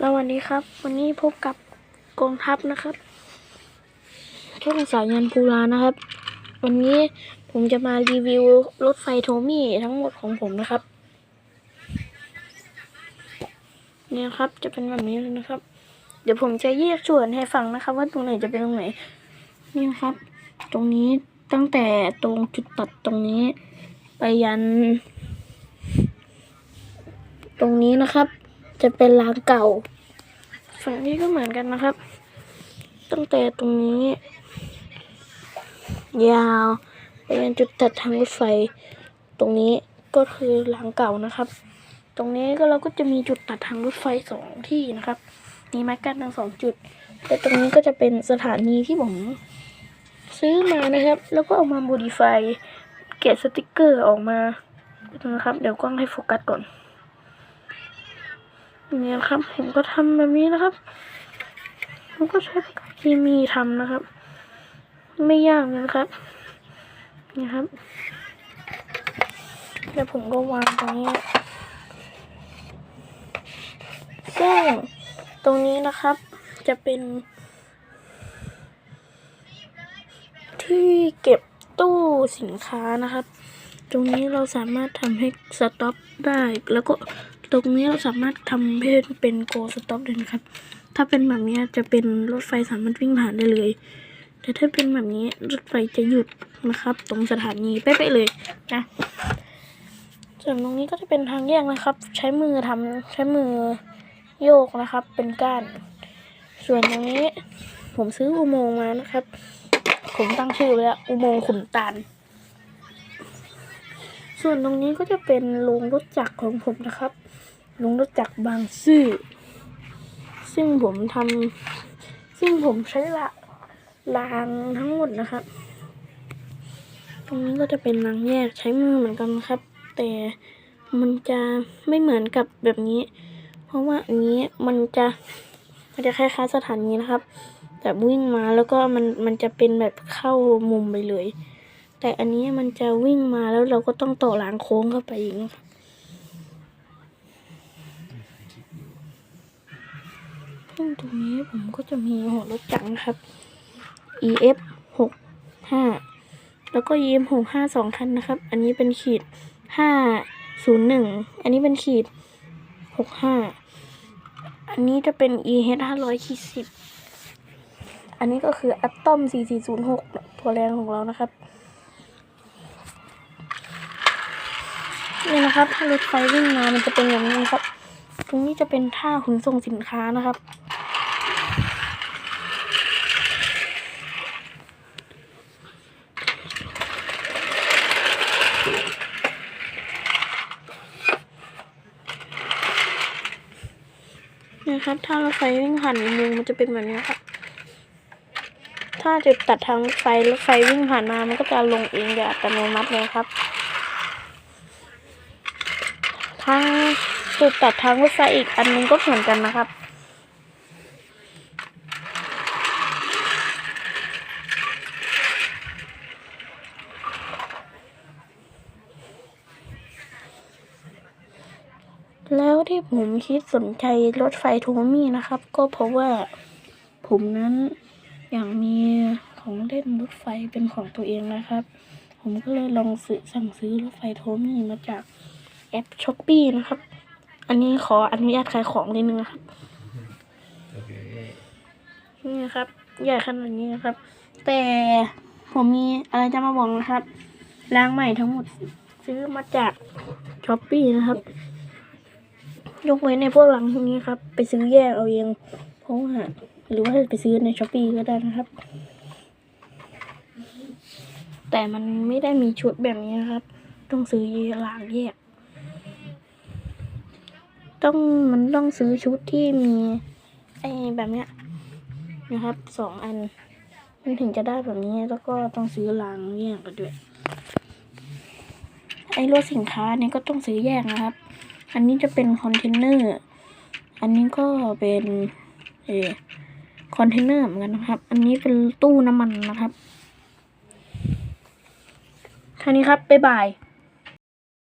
สวัสดีครับ วันนี้พบกับกองทัพนะครับช่องสายยันภูรานะครับ วันนี้ผมจะมารีวิวรถไฟโทมี่ทั้งหมดของผมนะครับ เนี่ยครับจะเป็นแบบนี้เลยนะครับ เดี๋ยวผมจะแยกส่วนให้ฟังนะครับ ว่าตรงไหนจะเป็นตรงไหน นี่ครับ ตรงนี้ตั้งแต่ตรงจุดตัดตรงนี้ ไปยัน ตรงนี้นะครับ จะเป็นรางเก่า ฝั่งนี้ก็เหมือนกันนะครับ ตั้งแต่ตรงนี้ ยาวไปยันจุดตัดทางรถไฟ ตรงนี้ก็คือรางเก่านะครับ ตรงนี้ก็เราก็จะมีจุดตัดทางรถไฟสองที่นะครับ มีไม้กั้นทั้งสองจุด แต่ตรงนี้ก็จะเป็นสถานีที่ผมซื้อมานะครับ แล้วก็เอามาโมดิฟายแกะสติกเกอร์ออกมานะครับ เดี๋ยวกล้องให้โฟกัสก่อน เนี่ยครับ ผมก็ทำแบบนี้นะครับผมก็ใช้ปากกาเคมีทำนะครับ ไม่ยากนะครับนี่ครับแล้วผมก็วางตรงนี้ซึ่งตรงนี้นะครับจะเป็น ที่เก็บตู้สินค้านะครับ ตรงนี้เราสามารถทำให้สต็อปได้แล้วก็ ตรงนี้เราสามารถทำให้เป็นโกสต็อปได้นะครับ ถ้าเป็นแบบนี้จะเป็นรถไฟสามารถวิ่งผ่านได้เลย แต่ถ้าเป็นแบบนี้รถไฟจะหยุดนะครับ ตรงสถานีเป๊ะๆเลยนะส่วนตรงนี้ก็จะเป็นทางแยกนะครับ ใช้มือทำใช้มือโยกนะครับ เป็นก้าน ส่วนตรงนี้ ผมซื้ออุโมงค์มานะครับ ผมตั้งชื่อไว้แล้วอุโมงค์ขุนตาล ส่วนตรงนี้ก็จะเป็นโรงรถจักรของผมนะครับ โรงรถจักรบางซื่อ ซึ่งผมทำซึ่งผมใช้ละรางทั้งหมดนะครับ ตรงนี้ก็จะเป็นรางแยกใช้มือเหมือนกันนะครับ แต่มันจะไม่เหมือนกับแบบนี้ เพราะว่าอันนี้มันจะมันจะคล้ายๆสถานีนะครับแบบวิ่งมาแล้วก็มันมันจะเป็นแบบเข้ามุมไปเลย แต่อันนี้มันจะวิ่งมาแล้วเราก็ต้องต่อรางโค้งเข้าไปอีกนะครับ ซึ่งตรงนี้ผมก็จะมีหัวรถจักรนะครับ EF หกห้าแล้วก็ EF หกห้าสองคันนะครับ อันนี้เป็นขีดห้าศูนย์หนึ่งอันนี้เป็นขีดหกห้าอันนี้จะเป็น EH ห้าร้อยขีดสิบอันนี้ก็คือ Atom สี่สี่ศูนย์หกตัวแรงของเรานะครับนี่นะครับ ถ้ารถไฟวิ่งมา มันจะเป็นอย่างนี้ครับ ตรงนี้จะเป็นท่าขนส่งสินค้านะครับ นะครับ ถ้ารถไฟวิ่งผ่านมุมงมันจะเป็นแบบนี้ครับ ถ้าจะตัดทางรถไฟรถไฟวิ่งผ่านมา มันก็จะลงเองโดยอัตโนมัติเลยครับทางจุดตัดทางรถไฟอีกอันนึงก็เหมือนกันนะครับ แล้วที่ผมคิดสนใจรถไฟโทมี่นะครับ ก็เพราะว่าผมนั้นอยากมีของเล่นรถไฟเป็นของตัวเองนะครับ ผมก็เลยลองซื้อสั่งซื้อรถไฟโทมี่มาจากแอปช้อปปี้นะครับ อันนี้ขออนุญาตขายของนิดนึงนะครับนี่ครับ ใหญ่ขนาดนี้นะครับ แต่ผมมีอะไรจะมาบอกนะครับล้างใหม่ทั้งหมดซื้อมาจากช้อปปี้นะครับ ยกเว้นในพวกหลังพวกนี้ครับ ไปซื้อแยกเอาเองเพราะว่าหรือว่าไปซื้อในช้อปปี้ก็ได้นะครับ แต่มันไม่ได้มีชุดแบบนี้นะครับ ต้องซื้อหลังแยก ต้องมันต้องซื้อชุดที่มีไอ้แบบเนี้ยนะครับสองอันมันถึงจะได้แบบนี้แล้วก็ต้องซื้อรางแยกกันด้วยไอ้รถสินค้าเนี่ยก็ต้องซื้อแยกนะครับ อันนี้จะเป็นคอนเทนเนอร์ อันนี้ก็เป็นเออคอนเทนเนอร์เหมือนกันนะครับ อันนี้เป็นตู้น้ำมันนะครับท่านี้ครับ บ๊ายบาย